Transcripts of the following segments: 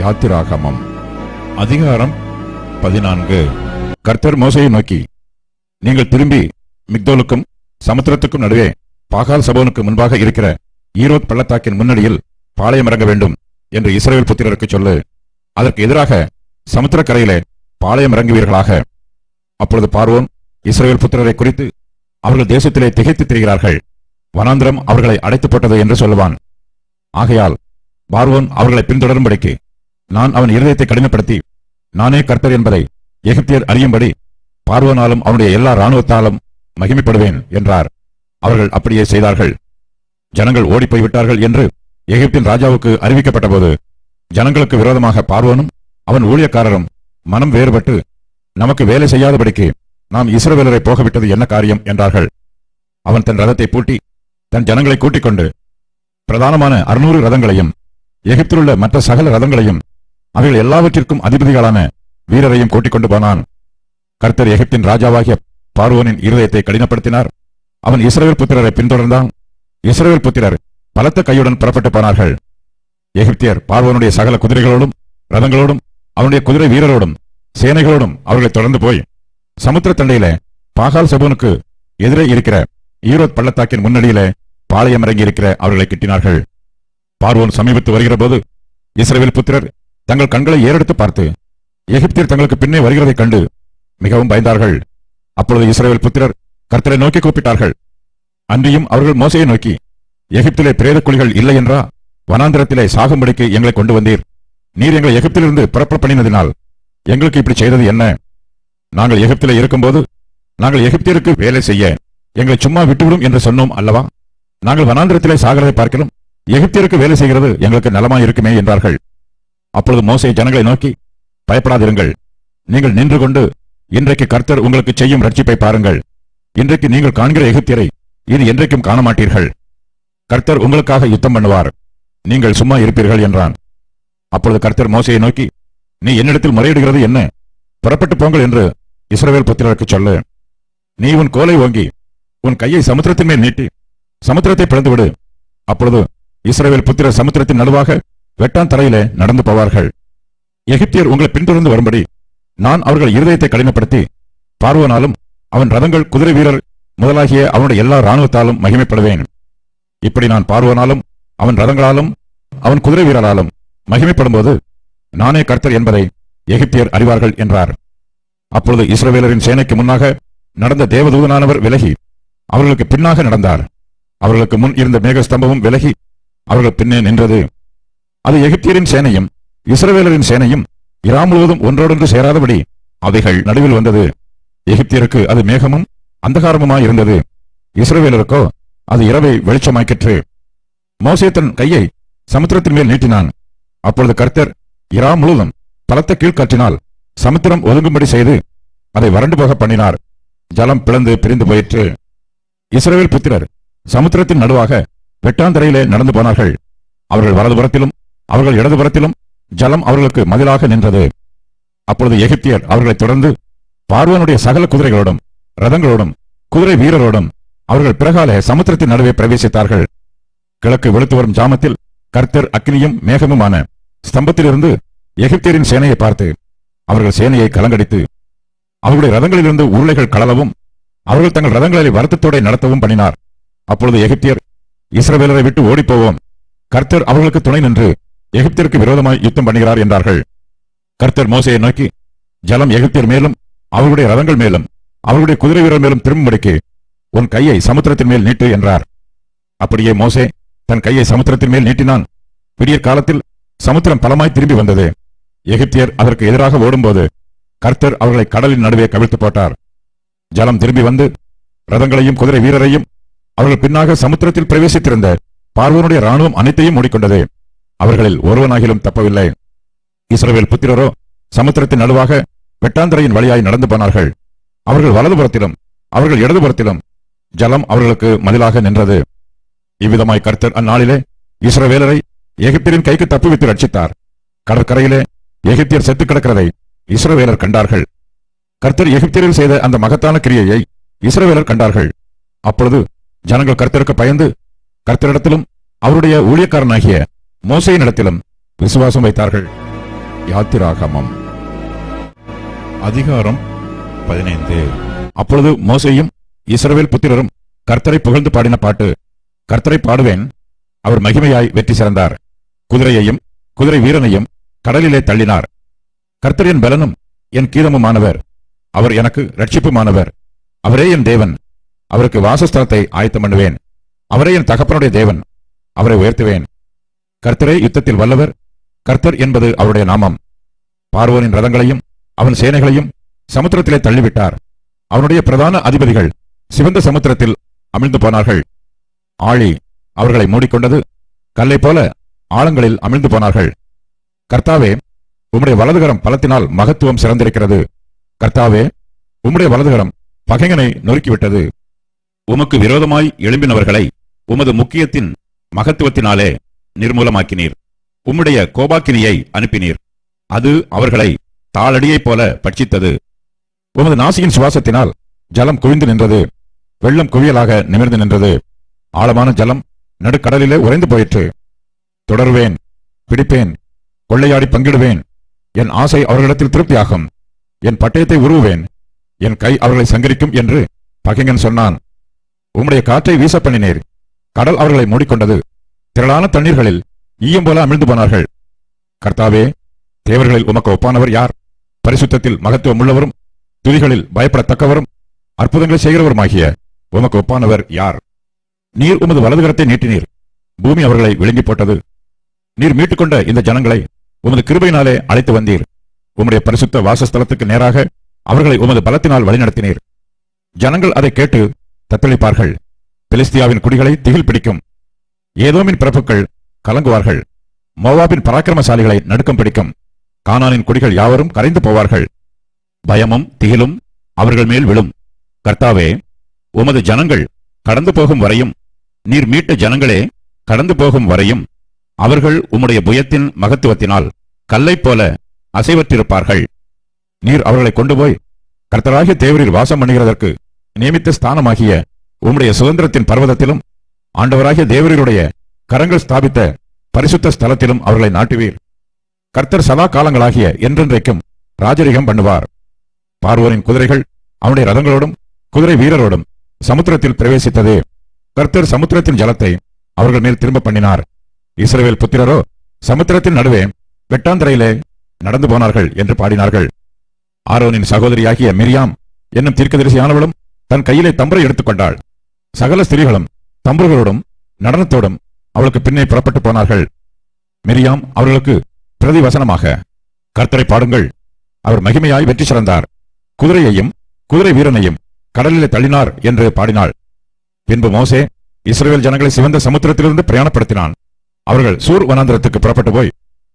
யாத்திராகமம். அதிகாரம் பதினான்கு. கர்த்தர் மோசையை நோக்கி நீங்கள் திரும்பி மிக்தோலுக்கும் சமுத்திரத்துக்கும் நடுவே பாகால் சபோனுக்கு முன்பாக இருக்கிற ஈரோத் பள்ளத்தாக்கின் முன்னணியில் பாளையம் இறங்க வேண்டும் என்று இஸ்ரேல் புத்திரருக்கு சொல்லு. அதற்கு எதிராக சமுத்திரக்கரையிலே பாளையம் இறங்குவீர்களாக. அப்பொழுது பார்வோன் இஸ்ரேல் புத்திரரை குறித்து அவர்கள் தேசத்திலே திகைத்து திரிகிறார்கள். வனாந்திரம் அவர்களை அடைத்து போட்டது என்று சொல்லுவான். ஆகையால் பார்வோன் அவர்களை பின்தொடரும்படிக்கு நான் அவன் இருதயத்தை கடினப்படுத்தி நானே கர்த்தர் என்பதை எகிப்தியர் அறியும்படி பார்வனாலும் அவனுடைய எல்லா இராணுவத்தாலும் மகிமைப்படுவேன் என்றார். அவர்கள் அப்படியே செய்தார்கள். ஜனங்கள் ஓடிப்போய் விட்டார்கள் என்று எகிப்தின் ராஜாவுக்கு அறிவிக்கப்பட்டபோது ஜனங்களுக்கு விரோதமாக பார்வனும் அவன் ஊழியக்காரரும் மனம் வேறுபட்டு நமக்கு வேலை செய்யாதபடிக்கு நாம் இஸ்ரவேலரை போகவிட்டது என்ன காரியம்? என்றார்கள். அவன் தன் ரதத்தை பூட்டி தன் ஜனங்களை கூட்டிக் கொண்டு பிரதானமான அறுநூறு ரதங்களையும் எகிப்திலுள்ள மற்ற சகல ரதங்களையும் அவைகள் எல்லாவற்றிற்கும் அதிபதிகளான வீரரையும் கூட்டிக் கொண்டு போனான். கர்த்தர் எகிப்தின் ராஜாவாகிய பார்வோனின் இருதயத்தை கடினப்படுத்தினார். அவன் இஸ்ரேல் புத்திரரை பின்தொடர்ந்தான். இஸ்ரேல் புத்திரர் பலத்த கையுடன் புறப்பட்டு போனார்கள். எகிப்தியர் பார்வோனுடைய சகல குதிரைகளோடும் ரதங்களோடும் அவனுடைய குதிரை வீரரோடும் சேனைகளோடும் அவர்களை தொடர்ந்து போய் சமுத்திர தண்டையில பாகால் செபோனுக்கு எதிரே இருக்கிற ஈரோத் பள்ளத்தாக்கின் முன்னணியில பாளையம் இறங்கி இருக்கிற அவர்களை கிட்டினார்கள். பார்வோன் சமீபத்து வருகிற போது இஸ்ரேல் புத்திரர் தங்கள் கண்களை ஏறெடுத்து பார்த்து எகிப்தியர் தங்களுக்கு பின்னே வருகிறதைக் கண்டு மிகவும் பயந்தார்கள். அப்பொழுது இஸ்ரேல் புத்திரர் கர்த்தரை நோக்கி கூப்பிட்டார்கள். அன்றியும் அவர்கள் மோசையை நோக்கி எகிப்திலே பிரேத குழிகள் இல்லை என்றா? வனாந்திரத்திலே சாகும்படிக்கு எங்களை கொண்டு வந்தீர். நீர் எங்களை எகிப்திலிருந்து புறப்பட பண்ணினதினால் எங்களுக்கு இப்படி செய்தது என்ன? நாங்கள் எகிப்திலே இருக்கும்போது நாங்கள் எகிப்தியருக்கு வேலை செய்ய எங்களை சும்மா விட்டுவிடும் என்று சொன்னோம் அல்லவா? நாங்கள் வனாந்திரத்திலே சாகிறதை பார்க்கிறோம் எகிப்தியருக்கு வேலை செய்கிறது எங்களுக்கு நலமாயிருக்குமே என்றார்கள். அப்பொழுது மோசை ஜனங்களை நோக்கி பயப்படாதிருங்கள். நீங்கள் நின்று கொண்டு இன்றைக்கு கர்த்தர் உங்களுக்கு செய்யும் ரட்சிப்பை பாருங்கள். இன்றைக்கு நீங்கள் காண்கிற எகிப்தியரை இது என்றைக்கும் காண மாட்டீர்கள் கர்த்தர் உங்களுக்காக யுத்தம் பண்ணுவார். நீங்கள் சும்மா இருப்பீர்கள் என்றான். அப்பொழுது கர்த்தர் மோசையை நோக்கி நீ என்னிடத்தில் முறையிடுகிறது என்ன? புறப்பட்டு போங்கள் என்று இஸ்ரவேல் புத்திரருக்கு சொல்லு. நீ உன் கோலை ஓங்கி உன் கையை சமுத்திரத்தின் மேல் நீட்டி சமுத்திரத்தை பிளந்துவிடு. அப்பொழுது இஸ்ரவேல் புத்திர சமுத்திரத்தின் நடுவாக வெட்டான் தரையிலே நடந்து போவார்கள். எகிப்தியர் உங்களை பின்தொடர்ந்து வரும்படி நான் அவர்கள் இருதயத்தை கடினப்படுத்தி பார்வனாலும் அவன் ரதங்கள் குதிரை வீரர் முதலாகிய அவனுடைய எல்லா இராணுவத்தாலும் மகிமைப்படுவேன். இப்படி நான் பார்வனாலும் அவன் ரதங்களாலும் அவன் குதிரை வீரராலும் மகிமைப்படும்போது நானே கர்த்தர் என்பதை எகிப்தியர் அறிவார்கள் என்றார். அப்பொழுது இஸ்ரவேலரின் சேனைக்கு முன்னாக நடந்த தேவதூதனானவர் விலகி அவர்களுக்கு பின்னாக நடந்தார். அவர்களுக்கு முன் இருந்த மேகஸ்தம்பமும் விலகி அவர்கள் பின்னே நின்றது. அது எகிப்தியரின் சேனையும் இஸ்ரவேலரின் சேனையும் இரா முழுவதும் ஒன்றோடொன்று சேராதபடி அவைகள் நடுவில் வந்தது. எகிப்தியருக்கு அது மேகமும் அந்தகாரமுமாய் இருந்தது. இஸ்ரவேலருக்கோ அது இரவை வெளிச்சமாக்கிற்று. மோசே தன் கையை சமுத்திரத்தின் மேல் நீட்டினான். அப்பொழுது கர்த்தர் இரா முழுவதும் பலத்த கீழ்காற்றினால் சமுத்திரம் ஒதுங்கும்படி செய்து அதை வறண்டு போக பண்ணினார். ஜலம் பிளந்து பிரிந்து போயிற்று. இஸ்ரவேல் புத்திரர் சமுத்திரத்தின் நடுவாக வெட்டாந்தரையிலே நடந்து போனார்கள். அவர்கள் வலதுபுறத்திலும் அவர்கள் இடதுபுறத்திலும் ஜலம் அவர்களுக்கு மதிலாக நின்றது. அப்பொழுது எகிப்தியர் அவர்களை தொடர்ந்து பார்வனுடைய சகல குதிரைகளோடும் ரதங்களோடும் குதிரை வீரரோடும் அவர்கள் பிறகால சமுத்திரத்தின் நடுவே பிரவேசித்தார்கள். கிழக்கு வெளுத்து வரும் ஜாமத்தில் கர்த்தர் அக்னியும் மேகமுமான ஸ்தம்பத்திலிருந்து எகிப்தியரின் சேனையை பார்த்து அவர்கள் சேனையை கலங்கடித்து அவர்களுடைய ரதங்களிலிருந்து உருளைகள் களவும் அவர்கள் தங்கள் ரதங்களை வருத்தத்தோட நடத்தவும் பண்ணினார். அப்பொழுது எகிப்தியர் இஸ்ரவேலரை விட்டு ஓடிப்போவோம். கர்த்தர் அவர்களுக்கு துணை நின்று எகிப்தியருக்கு விரோதமாய் யுத்தம் பண்ணுகிறார் என்றார்கள். கர்த்தர் மோசையை நோக்கி ஜலம் எகிப்தியர் மேலும் அவர்களுடைய ரதங்கள் மேலும் அவர்களுடைய குதிரை வீரர் மேலும் திரும்பும்படிக்கு உன் கையை சமுத்திரத்தின் மேல் நீட்டு என்றார். அப்படியே மோசே தன் கையை சமுத்திரத்தின் மேல் நீட்டினான். விடிய காலத்தில் சமுத்திரம் பலமாய் திரும்பி வந்தது. எகிப்தியர் அதற்கு எதிராக ஓடும்போது கர்த்தர் அவர்களை கடலின் நடுவே கவிழ்த்து போட்டார். ஜலம் திரும்பி வந்து ரதங்களையும் குதிரை வீரரையும் அவர்கள் பின்னாக சமுத்திரத்தில் பிரவேசித்திருந்த பார்வனுடைய ராணுவம் அனைத்தையும் மூடிக்கொண்டது. அவர்களில் ஒருவனாகிலும் தப்பவில்லை. இஸ்ரவேல் புத்திரரோ சமுத்திரத்தின் நடுவாக வெட்டாந்தரையின் வழியாய் நடந்து போனார்கள். அவர்கள் வலதுபுறத்திலும் அவர்கள் இடதுபுறத்திலும் ஜலம் அவர்களுக்கு மதிலாக நின்றது. இவ்விதமாய் கர்த்தர் அந்நாளிலே இஸ்ரவேலரை எகிப்தியரின் கைக்கு தப்புவித்து ரட்சித்தார். கடற்கரையிலே எகிப்தியர் செத்து கிடக்கிறதை இஸ்ரவேலர் கண்டார்கள். கர்த்தர் எகிப்தியரில் செய்த அந்த மகத்தான கிரியையை இஸ்ரவேலர் கண்டார்கள். அப்பொழுது ஜனங்கள் கர்த்தருக்கு பயந்து கர்த்தரிடத்திலும் அவருடைய ஊழியக்காரனாகிய மோசையினிடத்திலும் விசுவாசம் வைத்தார்கள். யாத்திராகமம். அதிகாரம் பதினைந்து. அப்பொழுது மோசையும் இஸ்ரவேல் புத்திரரும் கர்த்தரை புகழ்ந்து பாடின பாட்டு கர்த்தரை பாடுவேன் அவர் மகிமையாய் வெற்றி சிறந்தார். குதிரையையும் குதிரை வீரனையும் கடலிலே தள்ளினார். கர்த்தர் என் பலனும் என் கீதமுமானவர். அவர் எனக்கு ரட்சிப்புமானவர் அவரே என் தேவன். அவருக்கு வாசஸ்தலத்தை ஆயத்தம் பண்ணுவேன். அவரே என் தகப்பனுடைய தேவன். அவரை உயர்த்துவேன். கர்த்தரே யுத்தத்தில் வல்லவர். கர்த்தர் என்பது அவருடைய நாமம். பார்வோனின் ரதங்களையும் அவன் சேனைகளையும் சமுத்திரத்திலே தள்ளிவிட்டார். அவனுடைய பிரதான அதிபதிகள் சிவந்த சமுத்திரத்தில் அமிழ்ந்து போனார்கள். ஆழி அவர்களை மூடிக்கொண்டது கல்லைப் போல ஆழங்களில் அமிழ்ந்து போனார்கள். கர்த்தாவே உம்முடைய வலதுகரம் பலத்தினால் மகத்துவம் சிறந்திருக்கிறது. கர்த்தாவே உம்முடைய வலதுகரம் பகைஞனை நொறுக்கிவிட்டது. உமக்கு விரோதமாய் எழும்பினவர்களை உமது முக்கியத்தின் மகத்துவத்தினாலே நிர்மூலமாக்கினீர். உம்முடைய கோபாக்கினியை அனுப்பினீர். அது அவர்களை தாளடியைப் போல பட்சித்தது. உமது நாசியின் சுவாசத்தினால் ஜலம் குவிந்து நின்றது. வெள்ளம் குவியலாக நிமிர்ந்து நின்றது. ஆழமான ஜலம் நடுக்கடலிலே உறைந்து போயிற்று. தொடருவேன் பிடிப்பேன் கொள்ளையாடி பங்கிடுவேன். என் ஆசை அவர்களிடத்தில் திருப்தியாகும். என் பட்டயத்தை உருவுவேன். என் கை அவர்களை சங்கரிக்கும் என்று பகிங்கன் சொன்னான். உம்முடைய காற்றை வீச பண்ணினீர் கடல் அவர்களை மூடிக்கொண்டது. திரளான தண்ணீர்களில் ஈயம் போல அமிழ்ந்து போனார்கள். கர்த்தாவே தேவர்களில் உமக்கு ஒப்பானவர் யார்? பரிசுத்தத்தில் மகத்துவம் உள்ளவரும் துதிகளில் பயப்படத்தக்கவரும் அற்புதங்களை செய்கிறவருமாகிய உமக்கு ஒப்பானவர் யார்? நீர் உமது வலதுகரத்தை நீட்டினீர். பூமி அவர்களை விழுங்கி போட்டது. நீர் மீட்டுக்கொண்ட இந்த ஜனங்களை உமது கிருபையினாலே அழைத்து வந்தீர். உம்முடைய பரிசுத்த வாசஸ்தலத்துக்கு நேராக அவர்களை உமது பலத்தினால் வழிநடத்தினீர். ஜனங்கள் அதை கேட்டு தத்தளிப்பார்கள். பெலிஸ்தியாவின் குடிகளை திகில் பிடிக்கும். ஏதோமின் பிறப்புகள் கலங்குவார்கள். மோவாபின் பராக்கிரமசாலிகளை நடுக்கம் பிடிக்கும். கானானின் குடிகள் யாவரும் கரைந்து போவார்கள். பயமும் திகிலும் அவர்கள் மேல் விழும். கர்த்தாவே உமது ஜனங்கள் கடந்து போகும் வரையும் நீர் மீட்ட ஜனங்களே கடந்து போகும் வரையும் அவர்கள் உம்முடைய புயத்தின் மகத்துவத்தினால் கல்லைப் போல அசைவற்றிருப்பார்கள். நீர் அவர்களை கொண்டு போய் கர்த்தராகிய தேவரீர் வாசம் பண்ணுகிறதற்கு நியமித்த ஸ்தானமாகிய உம்முடைய சுதந்திரத்தின் பர்வதத்திலும் ஆண்டவராகிய தேவர்களுடைய கரங்கள் ஸ்தாபித்த பரிசுத்த ஸ்தலத்திலும் அவர்களை நாட்டுவீர். கர்த்தர் சதா காலங்களாகிய என்றென்றைக்கும் ராஜரிகம் பண்ணுவார். பார்வோரின் குதிரைகள் அவனுடைய ரதங்களோடும் குதிரை வீரரோடும் சமுத்திரத்தில் பிரவேசித்தது. கர்த்தர் சமுத்திரத்தின் ஜலத்தை அவர்கள் மேல் திரும்ப பண்ணினார். இஸ்ரவேல் புத்திரரோ சமுத்திரத்தின் நடுவே வெட்டாந்தரையிலே நடந்து போனார்கள் என்று பாடினார்கள். ஆரோனின் சகோதரியாகிய மிரியாம் என்னும் தீர்க்கதரிசியானவளும் தன் கையிலே தம்பரை எடுத்துக்கொண்டாள். சகல ஸ்திரீகளும் தம்புகளோடும் நடனத்தோடும் அவளுக்கு பின்னே புறப்பட்டு போனார்கள். மிரியாம் அவர்களுக்கு பிரதிவசனமாக கர்த்தரை பாடுங்கள். அவர் மகிமையாய் வெற்றி சிறந்தார். குதிரையையும் குதிரை வீரனையும் கடலிலே தள்ளினார் என்று பாடினாள். பின்பு மோசே இஸ்ரேல் ஜனங்களை சிவந்த சமுத்திரத்திலிருந்து பிரயாணப்படுத்தினான். அவர்கள் சூர் வனாந்திரத்துக்கு புறப்பட்டு போய்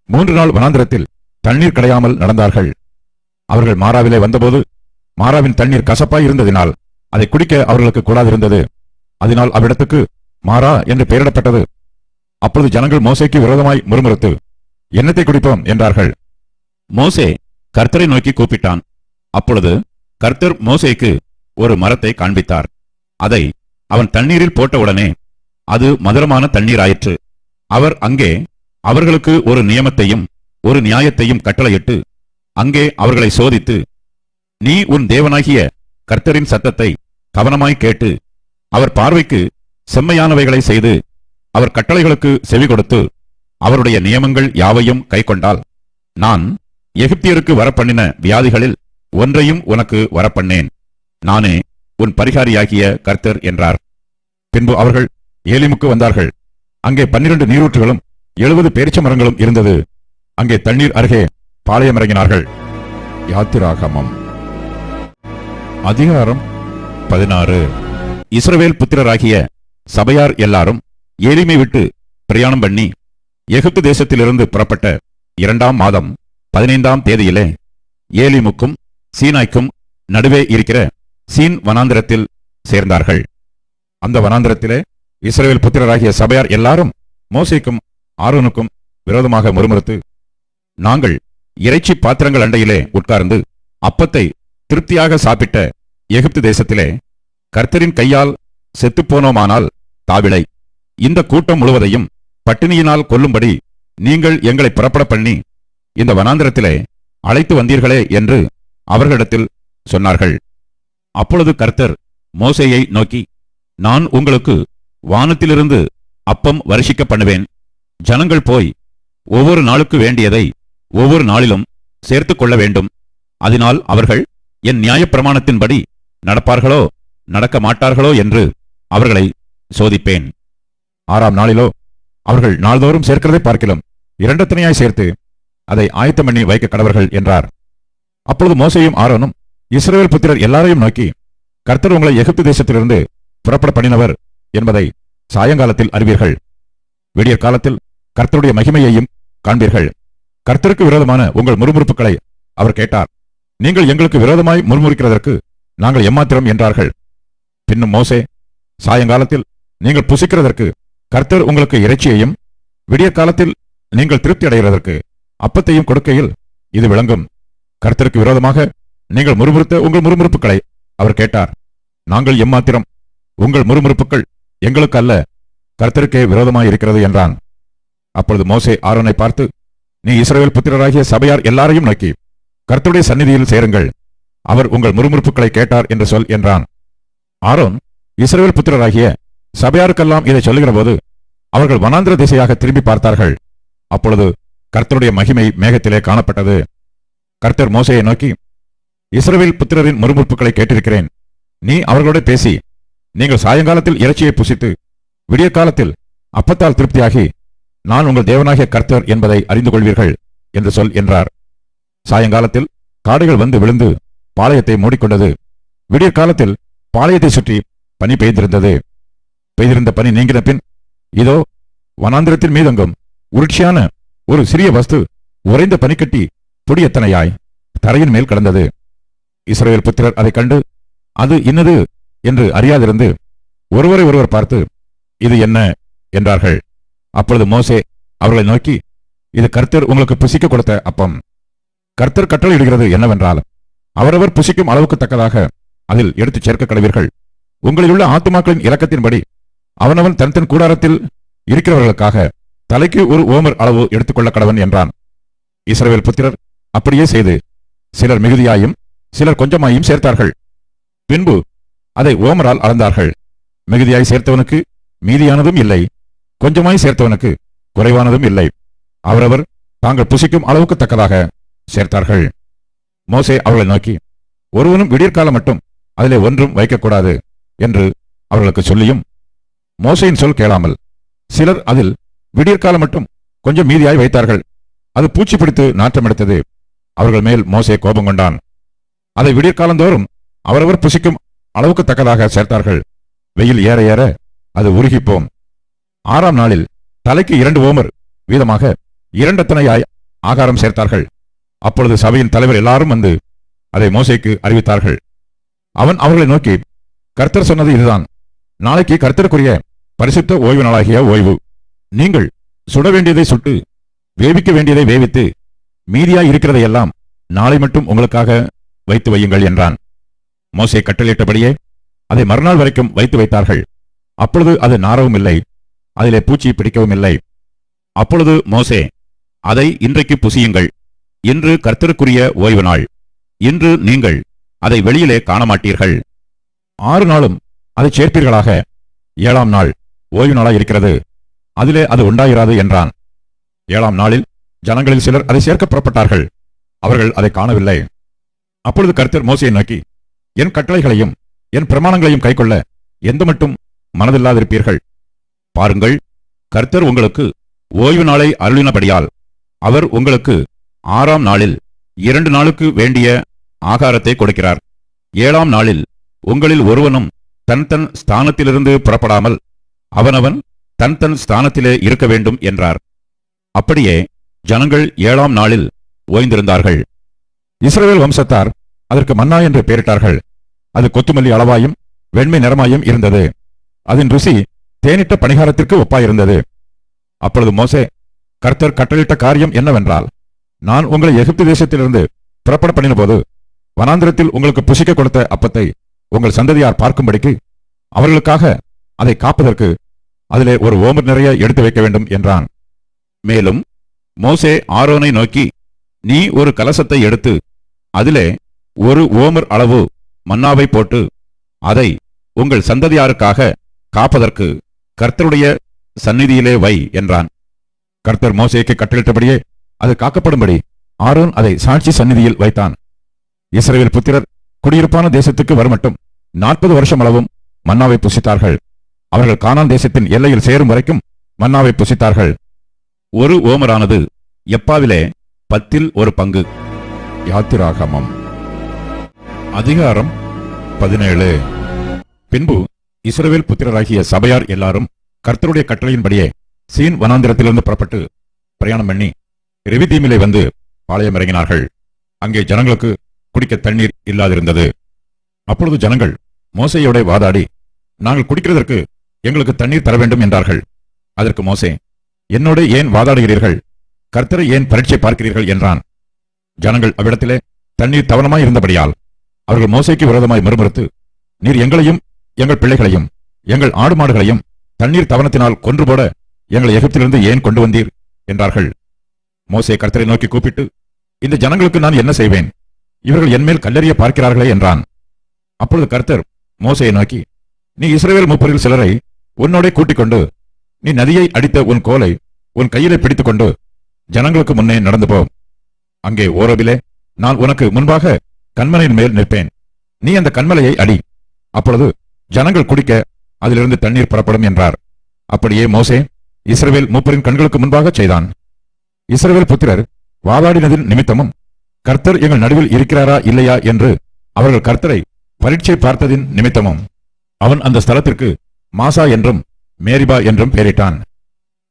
மூன்று நாள் வனாந்திரத்தில் தண்ணீர் கிடையாமல் நடந்தார்கள். அவர்கள் மாறாவிலே வந்தபோது மாறாவின் தண்ணீர் கசப்பாய் இருந்ததினால் அதை குடிக்க அவர்களுக்கு கூடாதிருந்தது. அதனால் அவ்விடத்துக்கு மாறா என்று பெயரிடப்பட்டது அப்பொழுது ஜனங்கள் மோசேக்கு விரோதமாய் முறுமுறுத்து என்னத்தை குடிப்போம் என்றார்கள் மோசே கர்த்தரை நோக்கி கூப்பிட்டான் அப்பொழுது கர்த்தர் மோசேக்கு ஒரு மரத்தை காண்பித்தார் அதை அவன் தண்ணீரில் போட்டவுடனே அது மதுரமான தண்ணீராயிற்று அவர் அங்கே அவர்களுக்கு ஒரு நியமத்தையும் ஒரு நியாயத்தையும் கட்டளையிட்டு அங்கே அவர்களை சோதித்து நீ உன் தேவனாகிய கர்த்தரின் சத்தத்தை கவனமாய் கேட்டு அவர் பார்வைக்கு செம்மையானவைகளை செய்து அவர் கட்டளைகளுக்கு செவி கொடுத்து அவருடைய நியமங்கள் யாவையும் கைக்கொண்டால் நான் எகிப்தியருக்கு வரப்பண்ணின வியாதிகளில் ஒன்றையும் உனக்கு வரப்பண்ணேன். நானே உன் பரிகாரியாகிய கர்த்தர் என்றார். பின்பு அவர்கள் ஏலிமுக்கு வந்தார்கள். அங்கே பன்னிரண்டு நீரூற்றுகளும் எழுபது பேரிச்ச மரங்களும் இருந்தது. அங்கே தண்ணீர் அருகே பாளையமிறங்கினார்கள் யாத்திராகமம். அதிகாரம் பதினாறு. இஸ்ரவேல் புத்திரராகிய சபையார் எல்லாரும் ஏலிமை விட்டு பிரயாணம் பண்ணி எகிப்து தேசத்திலிருந்து புறப்பட்ட இரண்டாம் மாதம் பதினைந்தாம் தேதியிலே ஏலிமுக்கும் சீனாய்க்கும் நடுவே இருக்கிற சீன் வனாந்திரத்தில் சேர்ந்தார்கள். அந்த வனாந்திரத்திலே இஸ்ரவேல் புத்திரராகிய சபையார் எல்லாரும் மோசைக்கும் ஆரோனுக்கும் விரோதமாக முறுமுறுத்து நாங்கள் இறைச்சி பாத்திரங்கள் அண்டையிலே உட்கார்ந்து அப்பத்தை திருப்தியாக சாப்பிட்ட எகிப்து தேசத்திலே கர்த்தரின் கையால் செத்துப்போனோமானால் தாவிளை இந்த கூட்டம் முழுவதையும் பட்டினியினால் கொல்லும்படி நீங்கள் எங்களை புறப்பட பண்ணி இந்த வனாந்திரத்திலே அழைத்து வந்தீர்களே என்று அவர்களிடத்தில் சொன்னார்கள். அப்பொழுது கர்த்தர் மோசையை நோக்கி நான் உங்களுக்கு வானத்திலிருந்து அப்பம் வருஷிக்க பண்ணுவேன். ஜனங்கள் போய் ஒவ்வொரு நாளுக்கு வேண்டியதை ஒவ்வொரு நாளிலும் சேர்த்துக் கொள்ள வேண்டும். அதனால் அவர்கள் என் நியாயப்பிரமாணத்தின்படி நடப்பார்களோ நடக்க மாட்டார்களோ என்று அவர்களை சோதிப்பேன். ஆறாம் நாளிலோ அவர்கள் நாள்தோறும் சேர்க்கிறதை பார்க்கலாம் இரண்டத்தனையாய் சேர்த்து அதை ஆயத்தம் பண்ணி வைக்க கடவர்கள் என்றார். அப்பொழுது மோசையும் ஆரோனும் இஸ்ரேல் புத்திரர் எல்லாரையும் நோக்கி கர்த்தர் உங்களை எகிப்து தேசத்திலிருந்து புறப்பட பண்ணினவர் என்பதை சாயங்காலத்தில் அறிவீர்கள். விடிய காலத்தில் கர்த்தருடைய மகிமையையும் காண்பீர்கள். கர்த்தருக்கு விரோதமான உங்கள் முறுமுறுப்புகளை அவர் கேட்டார். நீங்கள் எங்களுக்கு விரோதமாய் முறுமுறுக்கிறதற்கு நாங்கள் எம்மாத்திரம் என்றார்கள். பின்னும் மோசே சாயங்காலத்தில் நீங்கள் புசிக்கிறதற்கு கர்த்தர் உங்களுக்கு இறைச்சியையும் விடிய காலத்தில் நீங்கள் திருப்தி அடைகிறதற்கு அப்பத்தையும் கொடுக்கையில் இது விளங்கும். கர்த்தருக்கு விரோதமாக நீங்கள் முறுமுறுத்த உங்கள் முறுமுறுப்புகளை அவர் கேட்டார். நாங்கள் எம்மாத்திரம் உங்கள் முறுமுறுப்புகள் எங்களுக்கு அல்ல கர்த்தருக்கே விரோதமாய் இருக்கிறது என்றான். அப்பொழுது மோசே ஆரோனை பார்த்து நீ இஸ்ரேல் புத்திரராகிய சபையார் எல்லாரையும் நோக்கி கர்த்தருடைய சந்நிதியில் சேருங்கள் அவர் உங்கள் முறுமுறுப்புகளை கேட்டார் என்று சொல் என்றான். ஆரோன் இஸ்ரேல் புத்திரராகிய சபையாருக்கெல்லாம் இதை சொல்லுகிற போது அவர்கள் வனாந்திர திசையாக திரும்பி பார்த்தார்கள். அப்பொழுது கர்த்தருடைய மகிமை மேகத்திலே காணப்பட்டது. கர்த்தர் மோசையை நோக்கி இஸ்ரேல் புத்திரரின் முறுமுறுப்புகளை கேட்டிருக்கிறேன். நீ அவர்களோடு பேசி நீங்கள் சாயங்காலத்தில் இறைச்சியை புசித்து விடிய காலத்தில் அப்பத்தால் திருப்தியாகி நான் உங்கள் தேவனாகிய கர்த்தர் என்பதை அறிந்து கொள்வீர்கள் என்று சொல் என்றார். சாயங்காலத்தில் காடுகள் வந்து விழுந்து பாளையத்தை மூடிக்கொண்டது. விடிய காலத்தில் பாளையத்தை சுற்றி பனி பெய்திருந்தது. பெய்திருந்த பனி நீங்கின பின் இதோ வனாந்திரத்தின் மீதங்கும் உருட்சியான ஒரு சிறிய வஸ்து உறைந்த பனிக்கட்டி பொடியத்தனையாய் தரையின் மேல் கடந்தது. இஸ்ரேல் புத்திரர் அதைக் கண்டு அது இன்னது? என்று அறியாதிருந்து ஒருவரை ஒருவர் பார்த்து இது என்ன? என்றார்கள். அப்பொழுது மோசே அவர்களை நோக்கி இது கர்த்தர் உங்களுக்கு புசிக்க கொடுத்த அப்பம். கர்த்தர் கட்டளையிடுகிறது என்னவென்றால் அவரவர் புசிக்கும் அளவுக்கு தக்கதாக அதில் எடுத்துச் சேர்க்க கடவீர்கள் உங்களில் உள்ள ஆத்துமாக்களின் இலக்கத்தின்படி அவனவன் தன் தன் கூடாரத்தில் இருக்கிறவர்களுக்காக தலைக்கு ஒரு ஓமர் அளவு எடுத்துக்கொள்ள கடவன் என்றான். இஸ்ரவேல் புத்திரர் அப்படியே செய்து சிலர் மிகுதியாயும் சிலர் கொஞ்சமாயும் சேர்த்தார்கள். பின்பு அதை ஓமரால் அளந்தார்கள். மிகுதியாய் சேர்த்தவனுக்கு மீதியானதும் இல்லை. கொஞ்சமாய் சேர்த்தவனுக்கு குறைவானதும் இல்லை. அவரவர் தாங்கள் புசிக்கும் அளவுக்கு தக்கதாக சேர்த்தார்கள். மோசே அவர்களை நோக்கி ஒருவனும் விடியற்காலம் மட்டும் அதிலே ஒன்றும் வைக்கக்கூடாது என்று அவர்களுக்கு சொல்லியும் மோசையின் சொல் கேளாமல் சிலர் அதில் விடியற்காலம் மட்டும் கொஞ்சம் மீதியாய் வைத்தார்கள். அது பூச்சி பிடித்து நாற்றமெடுத்தது அவர்கள் மேல் மோசே கோபம் கொண்டான். அதை விடியற்காலந்தோறும் அவரவர் புசிக்கும் அளவுக்கு தக்கதாக சேர்த்தார்கள். வெயில் ஏற ஏற அது உருகிப்போம். ஆறாம் நாளில் தலைக்கு இரண்டு ஓமர் வீதமாக இரண்டத்தனையாய் ஆகாரம் சேர்த்தார்கள். அப்பொழுது சபையின் தலைவர் எல்லாரும் வந்து அதை மோசைக்கு அறிவித்தார்கள். அவன் அவர்களை நோக்கி கர்த்தர் சொன்னது இதுதான். நாளைக்கு கர்த்தருக்குரிய பரிசுத்த ஓய்வு நாளாகிய ஓய்வு. நீங்கள் சுட வேண்டியதை சுட்டு வேவிக்க வேண்டியதை வேவித்து மீதியாய் இருக்கிறதையெல்லாம் நாளை மட்டும் உங்களுக்காக வைத்து வையுங்கள் என்றான். மோசே கட்டளையிட்டபடியே அதை மறுநாள் வரைக்கும் வைத்து வைத்தார்கள். அப்பொழுது அது நாரவும் இல்லை அதிலே பூச்சி பிடிக்கவும் இல்லை. அப்பொழுது மோசே அதை இன்றைக்கு புசியுங்கள். இன்று கர்த்தருக்குரிய ஓய்வு நாள். இன்று நீங்கள் அதை வெளியிலே காணமாட்டீர்கள். ஆறு நாளும் அதை சேர்ப்பீர்களாக. ஏழாம் நாள் ஓய்வு நாளாய் இருக்கிறது. அதிலே அது உண்டாயிராது என்றான். ஏழாம் நாளில் ஜனங்களில் சிலர் அதை சேர்க்க புறப்பட்டார்கள். அவர்கள் அதை காணவில்லை. அப்பொழுது கர்த்தர் மோசையை நோக்கி என் கட்டளைகளையும் என் பிரமாணங்களையும் கைக்கொள்ள எந்த மட்டும் மனதில்லாதிருப்பீர்கள்? பாருங்கள் கர்த்தர் உங்களுக்கு ஓய்வு நாளை அருளினபடியால் அவர் உங்களுக்கு ஆறாம் நாளில் இரண்டு நாளுக்கு வேண்டிய ஆகாரத்தை கொடுக்கிறார். ஏழாம் நாளில் உங்களில் ஒருவனும் தன் தன் ஸ்தானத்திலிருந்து புறப்படாமல் அவனவன் தன் தன் ஸ்தானத்திலே இருக்க வேண்டும் என்றார். அப்படியே ஜனங்கள் ஏழாம் நாளில் ஓய்ந்திருந்தார்கள். இஸ்ரேல் வம்சத்தார் அதற்கு மன்னா என்று பெயரிட்டார்கள். அது கொத்துமல்லி அளவாயும் வெண்மை நிறமாயும் இருந்தது. அதன் ருசி தேனிட்ட பணிகாரத்திற்கு ஒப்பாயிருந்தது. அப்பொழுது மோசே கர்த்தர் கட்டளிட்ட காரியம் என்னவென்றால் நான் உங்களை எகிப்து தேசத்திலிருந்து புறப்பட பண்ணினபோது வனாந்திரத்தில் உங்களுக்கு புசிக்க கொடுத்த அப்பத்தை உங்கள் சந்ததியார் பார்க்கும்படிக்கு அவர்களுக்காக அதை காப்பதற்கு அதிலே ஒரு ஓமர் நிறைய எடுத்து வைக்க வேண்டும் என்றான். மேலும் மோசே ஆரோனை நோக்கி நீ ஒரு கலசத்தை எடுத்து அதிலே ஒரு ஓமர் அளவு மன்னாவை போட்டு அதை உங்கள் சந்ததியாருக்காக காப்பதற்கு கர்த்தருடைய சந்நிதியிலே வை என்றான். கர்த்தர் மோசேக்கு கட்டளிட்டபடியே அது காக்கப்படும்படி ஆரோன் அதை சாட்சி சந்நிதியில் வைத்தான். இஸ்ரேல் புத்திரர் குடியிருப்பான தேசத்துக்கு வரமட்டும். நாற்பது வருஷம் அளவும் மன்னாவை புசித்தார்கள். அவர்கள் கானான் தேசத்தின் எல்லையில் சேரும் வரைக்கும் மன்னாவை புசித்தார்கள். ஒரு ஓமரானது எப்பாவிலே பத்தில் ஒரு பங்கு. யாத்திராகமம். அதிகாரம் பதினேழு. பின்பு இஸ்ரேல் புத்திரராகிய சபையார் எல்லாரும் கர்த்தருடைய கட்டளையின்படியே சீன் வனாந்திரத்திலிருந்து புறப்பட்டு பிரயாணம் பண்ணி ரெவிதீமிலே வந்து பாளையம் இறங்கினார்கள். அங்கே ஜனங்களுக்கு குடிக்க தண்ணீர் இல்லாதிருந்தது. அப்பொழுது ஜனங்கள் மோசையோட வாதாடி நாங்கள் குடிக்கிறதற்கு எங்களுக்கு தண்ணீர் தர வேண்டும் என்றார்கள். அதற்கு மோசே என்னோடு ஏன் வாதாடுகிறீர்கள்? கர்த்தரை ஏன் பரீட்சை பார்க்கிறீர்கள்? என்றான். ஜனங்கள் அவ்விடத்திலே தண்ணீர் தவணமாய் இருந்தபடியால் அவர்கள் மோசைக்கு விரோதமாய் மறுமறுத்து நீர் எங்களையும் எங்கள் பிள்ளைகளையும் எங்கள் ஆடு மாடுகளையும் தண்ணீர் தவணத்தினால் கொன்று போட எங்களை எகிப்திலிருந்து ஏன் கொண்டு வந்தீர்? என்றார்கள். மோசே கர்த்தரை நோக்கி கூப்பிட்டு இந்த ஜனங்களுக்கு நான் என்ன செய்வேன்? இவர்கள் என்மேல் கல்லறிய பார்க்கிறார்களே என்றான். அப்பொழுது கர்த்தர் மோசையை நோக்கி நீ இஸ்ரேல் முப்பரில் சிலரை உன்னோடே கூட்டிக் கொண்டு நீ நதியை அடித்த உன் கோலை உன் கையிலே பிடித்துக்கொண்டு ஜனங்களுக்கு முன்னே நடந்து போ. அங்கே ஓரபிலே நான் உனக்கு முன்பாக கண்மலையின் மேல் நிற்பேன். நீ அந்த கண்மலையை அடி. அப்பொழுது ஜனங்கள் குடிக்க அதிலிருந்து தண்ணீர் புறப்படும் என்றார். அப்படியே மோசே இஸ்ரவேல் மூப்பரின் கண்களுக்கு முன்பாக செய்தான். இஸ்ரவேல் புத்திரர் வாதாடினதின் நிமித்தமும் கர்த்தர் எங்கள் நடுவில் இருக்கிறாரா இல்லையா என்று அவர்கள் கர்த்தரை பரீட்சை பார்த்ததின் நிமித்தமும் அவன் அந்த ஸ்தலத்திற்கு மாசா என்றும் மேரிபா என்றும் பெயரிட்டான்.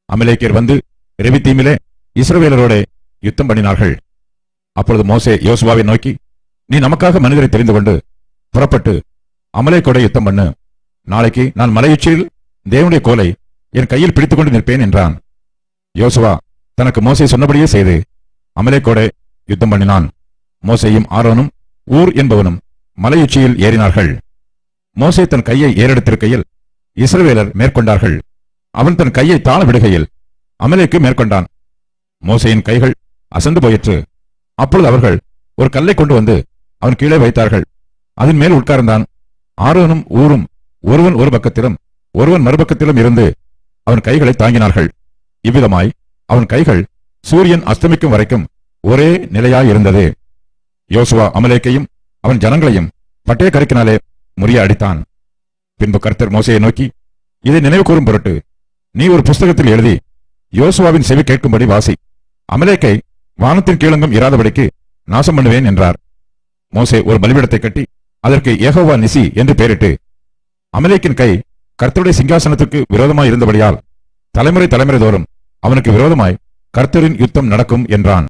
அமலேக்கியர் வந்து ரெவித்தீமிலே இஸ்ரவேலரோட யுத்தம் பண்ணினார்கள். அப்பொழுது மோசே யோசுவாவை நோக்கி நீ நமக்காக மனிதரை தெரிந்து கொண்டு புறப்பட்டு அமலேக்கோட யுத்தம் பண்ணு. நாளைக்கு நான் மலையுச்சியில் தேவனுடைய கோலை என் கையில் பிடித்துக்கொண்டு நிற்பேன் என்றான். யோசுவா தனக்கு மோசை சொன்னபடியே செய்து அமலேக்கோட யுத்தம் பண்ணினான். மோசையும் ஆரோனும் ஊர் என்பவனும் மலையுச்சியில் ஏறினார்கள். மோசே தன் கையை ஏறெடுத்திருக்கையில் இஸ்ரவேலர் மேற்கொண்டார்கள். அவன் தன் கையை தாழ விடுகையில் அமலேக்கு மேற்கொண்டான். மோசையின் கைகள் அசந்து போயிற்று. அப்பொழுது அவர்கள் ஒரு கல்லை கொண்டு வந்து அவன் கீழே வைத்தார்கள். அதன் மேல் உட்கார்ந்தான். ஆரோனும் ஊரும் ஒருவன் ஒரு பக்கத்திலும் ஒருவன் மறுபக்கத்திலும் இருந்து அவன் கைகளை தாங்கினார்கள். இவ்விதமாய் அவன் கைகள் சூரியன் அஸ்தமிக்கும் வரைக்கும் ஒரே நிலையாயிருந்தது யோசுவா அமலேக்கையும் அவன் ஜனங்களையும் பட்டய கருக்கினாலே முறிய அடித்தான். பின்பு கர்த்தர் மோசையை நோக்கி இதை நினைவு கூறும் பொருட்டு நீ ஒரு புஸ்தகத்தில் எழுதி யோசுவாவின் செவி கேட்கும்படி வாசி. அமலேக்கை வானத்தின் கீழங்கும் இராதபடிக்கு நாசம் பண்ணுவேன் என்றார். மோசே ஒரு பலிபீடத்தை கட்டி அதற்கு ஏகோவா நிசி என்று பெயரிட்டு அமலேக்கின் கை கர்த்தருடைய சிங்காசனத்துக்கு விரோதமாய் இருந்தபடியால் தலைமுறை தலைமுறை தோறும் அவனுக்கு விரோதமாய் கர்த்தரின் யுத்தம் நடக்கும் என்றான்.